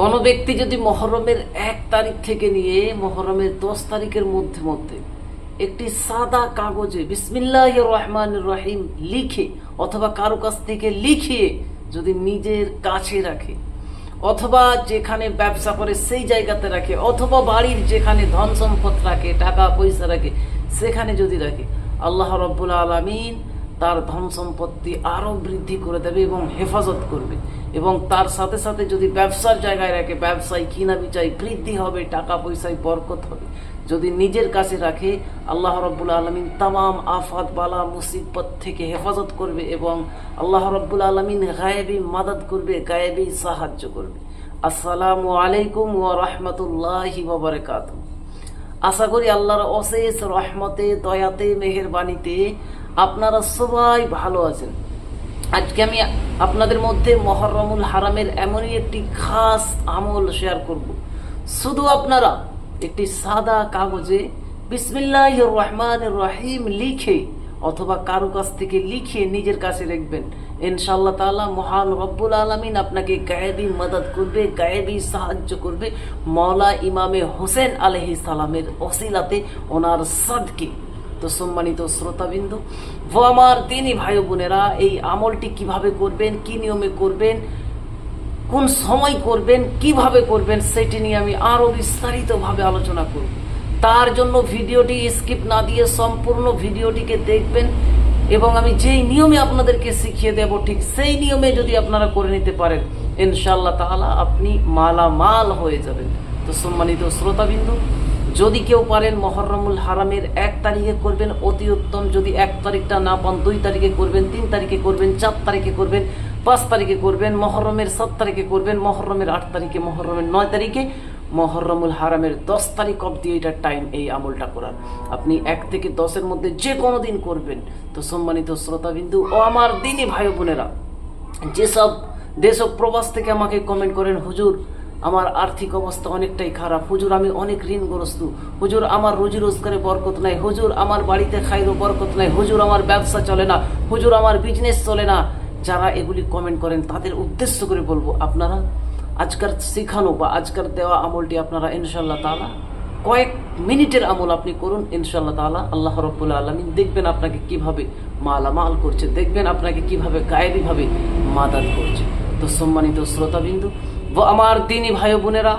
কোনো ব্যক্তি যদি মহরমের এক তারিখ থেকে নিয়ে মহরমের দশ তারিখের মধ্যে মধ্যে একটি সাদা কাগজে বিসমিল্লাহ রহমান রহিম লিখে অথবা কারও কাছ থেকে লিখিয়ে যদি নিজের কাছে রাখে, অথবা যেখানে ব্যবসা করে সেই জায়গাতে রাখে, অথবা বাড়ির যেখানে ধন সম্পদ রাখে, টাকা পয়সা রাখে, সেখানে যদি রাখে, আল্লাহ রব্বুল আলমিন তার ধন সম্পত্তি আরও বৃদ্ধি করে দেবে এবং হেফাজত করবে। এবং তার সাথে সাথে যদি ব্যবসার জায়গায় রাখে, ব্যবসায় কিনা বিচাই বৃদ্ধি হবে, টাকা পয়সায় বরকত হবে। যদি নিজের কাছে রাখে, আল্লাহ রব্বুল আলমিন তাম আফাত, বালা, মুসিবত থেকে হেফাজত করবে এবং আল্লাহ রব্বুল আলমিন গায়েবী মাদত করবে, গায়েবি সাহায্য করবে। আসসালামু আলাইকুম ও রাহমাতুল্লাহি ওয়া বারাকাতুহু। আশা করি আল্লাহর অশেষ রহমতে, দয়াতে মেহেরবানিতে আপনারা সবাই ভালো আছেন। আজকে আমি আপনাদের মধ্যে মহরমুল হারামের এমনই একটি খাস আমল শেয়ার করব। শুধু আপনারা একটি সাদা কাগজে বিসমিল্লাহ রহমান রহিম লিখে অথবা কারও কাছ থেকে লিখে নিজের কাছে রাখবেন। ইনশাল্লাহ তাআলা মহান রব্বুল আলমিন আপনাকে গায়েবী মদত করবে, গায়েবী সাহায্য করবে। মৌলা ইমামে হোসেন আলহি সালামের অসিলাতে ওনার সাদকে তো সম্মানিত শ্রোতাবিন্দু, ও আমার দিনী ভাই বোনেরা, এই আমলটি কীভাবে করবেন, কি নিয়মে করবেন, কোন সময় করবেন, কীভাবে করবেন, সেটি নিয়ে আমি আরও বিস্তারিতভাবে আলোচনা করব। তার জন্য ভিডিওটি স্কিপ না দিয়ে সম্পূর্ণ ভিডিওটিকে দেখবেন এবং আমি যেই নিয়মে আপনাদেরকে শিখিয়ে দেব, ঠিক সেই নিয়মে যদি আপনারা করে নিতে পারেন ইনশাল্লাহ তাহলে আপনি মালামাল হয়ে যাবেন। তো সম্মানিত শ্রোতাবিন্দু যদি কেউ পারেন মহরমুল হারামের এক তারিখে করবেন অতি উত্তম। যদি এক তারিখটা না পান, দুই তারিখে করবেন, তিন তারিখে করবেন, চার তারিখে করবেন, পাঁচ তারিখে করবেন, মহরমের সাত তারিখে করবেন, মহরমের আট তারিখে, মহরমের নয় তারিখে, মহরমুল হারামের দশ তারিখ অব্দি এটা টাইম এই আমলটা করার। আপনি এক থেকে দশের মধ্যে যে কোনো দিন করবেন। তো সম্মানিত শ্রোতাবিন্দু ও আমার দিনই ভাই বোনেরা, যেসব দেশ প্রবাস থেকে আমাকে কমেন্ট করেন, হুজুর আমার আর্থিক অবস্থা অনেকটাই খারাপ। হুজুর, আমি অনেক ঋণগ্রস্ত। হুজুর, আমার রুজি রোজগারে বরকত নাই। হুজুর, আমার বাড়িতে খাইরো বরকত নাই। হুজুর, আমার ব্যবসা চলে না। হুজুর, আমার বিজনেস চলে না। যারা এগুলি কমেন্ট করেন, তাদের উদ্দেশ্য করে বলব, আপনারা আজকার শেখানো বা আজকার দেওয়া আমলটি আপনারা ইনশাল্লাহ তালা কয়েক মিনিটের আমল আপনি করুন ইনশাল্লাহ তাআলা। আল্লাহ রব্বুল আলমিন দেখবেন আপনাকে কীভাবে মালামাল করছে, দেখবেন আপনাকে কীভাবে গায়েবীভাবে মাদাত করছে। তো সম্মানিত শ্রোতাবিন্দু আমার দিনী ভাই বোনেরা,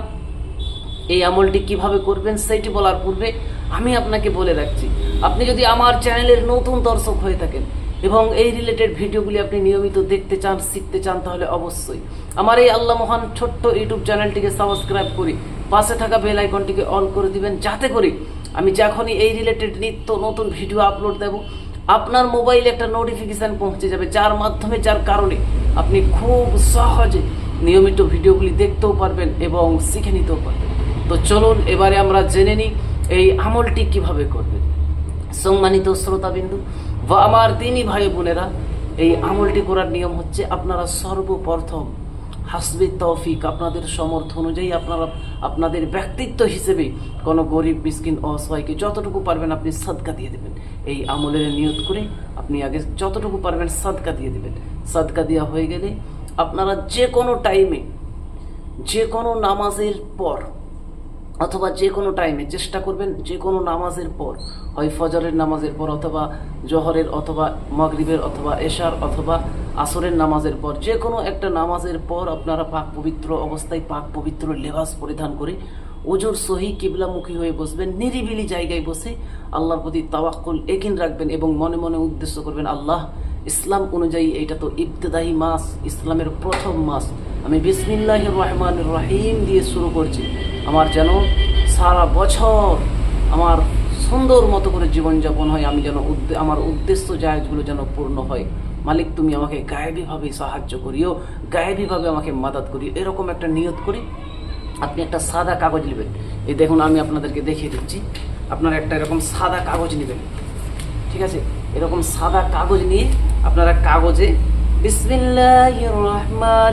এই আমলটি কীভাবে করবেন সেইটি বলার পূর্বে আমি আপনাকে বলে রাখছি, আপনি যদি আমার চ্যানেলের নতুন দর্শক হয়ে থাকেন এবং এই রিলেটেড ভিডিওগুলি আপনি নিয়মিত দেখতে চান, শিখতে চান, তাহলে অবশ্যই আমার এই আল্লাহ মহান ছোট্ট ইউটিউব চ্যানেলটিকে সাবস্ক্রাইব করি পাশে থাকা বেল আইকনটিকে অন করে দিবেন, যাতে করে আমি যখনই এই রিলেটেড নিত্য নতুন ভিডিও আপলোড দেব, আপনার মোবাইলে একটা নোটিফিকেশান পৌঁছে যাবে, যার মাধ্যমে, যার কারণে আপনি খুব সহজে নিয়মিত ভিডিওগুলি দেখতেও পারবেন এবং শিখে নিতেও পারবেন। তো চলুন, এবারে আমরা জেনে নিই এই আমলটি কীভাবে করবেন। সম্মানিত শ্রোতাবিন্দু, বা আমার দিনই ভাই বোনেরা, এই আমলটি করার নিয়ম হচ্ছে আপনারা সর্বপ্রথম হাসবে তৌফিক আপনাদের সমর্থ অনুযায়ী আপনারা আপনাদের ব্যক্তিত্ব হিসেবে কোনো গরিব, মিসকিন, অসহায়কে যতটুকু পারবেন আপনি সাদকা দিয়ে দেবেন। এই আমলের নিয়ত করে আপনি আগে যতটুকু পারবেন সাদকা দিয়ে দেবেন। সাদকা দেওয়া হয়ে গেলে আপনারা যে কোনো টাইমে যে কোনো নামাজের পর, অথবা যে কোনো টাইমে চেষ্টা করবেন যে কোনো নামাজের পর, হয় ফজরের নামাজের পর, অথবা জহরের, অথবা মগরিবের, অথবা এশার, অথবা আসরের নামাজের পর, যে কোনো একটা নামাজের পর আপনারা পাক পবিত্র অবস্থায় পাক পবিত্র লেবাস পরিধান করে ওজোর সহি কিবলামুখী হয়ে বসবেন, নিরিবিলি জায়গায় বসে আল্লাহর প্রতি তাওয়াক্কুল একিন রাখবেন এবং মনে মনে উদ্দেশ্য করবেন, আল্লাহ ইসলাম অনুযায়ী এটা তো ইবতদায়ী মাস, ইসলামের প্রথম মাস। আমি বিসমিল্লাহ রহমান রহিম দিয়ে শুরু করছি। আমার যেন সারা বছর আমার সুন্দর মতো করে জীবনযাপন হয়, আমি যেন আমার উদ্দেশ্য জায়গাগুলো যেন পূর্ণ হয়। মালিক, তুমি আমাকে গায়েবীভাবে সাহায্য করিও, গায়েবীভাবে আমাকে মাদাত করিও। এরকম একটা নিয়ত করি। আপনি একটা সাদা কাগজ নেবেন। এই দেখুন, আমি আপনাদেরকে দেখিয়ে দিচ্ছি। আপনারা একটা এরকম সাদা কাগজ নেবেন। ঠিক আছে? এরকম সাদা কাগজ নিয়ে আপনারা কাগজে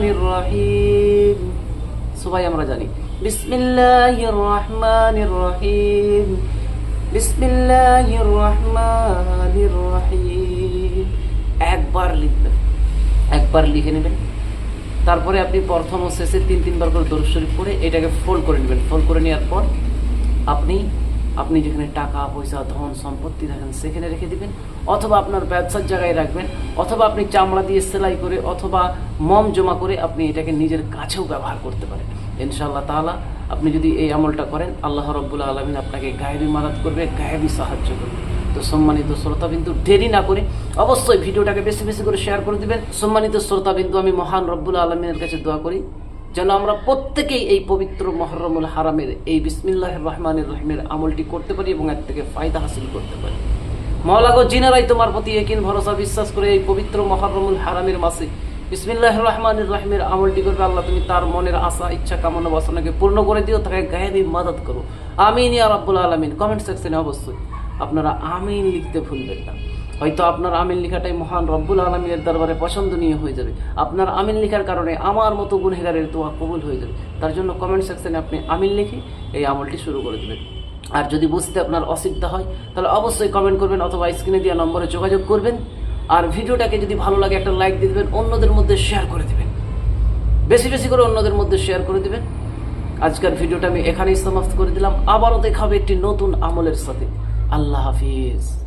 রহিম। সবাই আমরা জানি। রহিম। একবার লিখবেন। একবার লিখে নেবেন। তারপরে আপনি প্রথম ও শেষে তিন তিনবার করে দরুদ শরীফ পড়ে এটাকে ফোল্ড করে নেবেন। ফোল্ড করে নেওয়ার পর আপনি আপনি যেখানে টাকা, পয়সা, ধন, সম্পত্তি রাখেন সেখানে রেখে দিবেন। অথবা আপনার ব্যবসার জায়গায় রাখবেন। অথবা আপনি চামড়া দিয়ে সেলাই করে অথবা মম জমা করে আপনি এটাকে নিজের কাছেও ব্যবহার করতে পারেন। ইনশাআল্লাহ তাআলা, আপনি যদি এই আমলটা করেন, আল্লাহ রব্বুল আলমিন আপনাকে গায়েবি মারাত করবে, গায়েবি সাহায্য করবে। তো সম্মানিত শ্রোতা বিন্দু দেরি না করে অবশ্যই ভিডিওটাকে বেশি বেশি করে শেয়ার করে দিবেন। সম্মানিত শ্রোতা বিন্দু আমি মহান রব্বুল আলমিনের কাছে দোয়া করি। যেন আমরা প্রত্যেকেই এই পবিত্র মহরমুল হারামের এই বিসমিল্লাহ রহমানের রহিমের আমলটি করতে পারি এবং এর থেকে ফায়দা হাসিল করতে পারি। মহলাগো জিনারাই তোমার প্রতি একিন ভরসা বিশ্বাস করে এই পবিত্র মহরমুল হারামের মাসে বিসমিল্লাহ রহমানের রহিমের আমলটি করবে। আল্লাহ, তুমি তার মনের আশা, ইচ্ছা, কামনা, বাসনাকে পূর্ণ করে দিও, তাকে গায়েবী মাদত করো। আমিন ইয়া রাব্বুল আলামিন। কমেন্ট সেকশনে অবশ্যই আপনারা আমিন লিখতে ভুলবেন না। হয়তো আপনার আমিন লেখাটাই মহান রব্বুল আলমীর দরবারে পছন্দনীয় হয়ে যাবে। আপনার আমিন লেখার কারণে আমার মতো গুনহেগারের দোয়া কবুল হয়ে যাবে। তার জন্য কমেন্ট সেকশানে আপনি আমিন লিখে এই আমলটি শুরু করে দেবেন। আর যদি বুঝতে আপনার অসুবিধা হয়, তাহলে অবশ্যই কমেন্ট করবেন অথবা স্ক্রিনে দেওয়া নম্বরে যোগাযোগ করবেন। আর ভিডিওটাকে যদি ভালো লাগে, একটা লাইক দিয়ে দেবেন, অন্যদের মধ্যে শেয়ার করে দেবেন। বেশি বেশি করে অন্যদের মধ্যে শেয়ার করে দিবেন। আজকের ভিডিওটা আমি এখানেই সমাপ্ত করে দিলাম। আবারও দেখাবে একটি নতুন আমলের সাথে। আল্লাহ হাফিজ।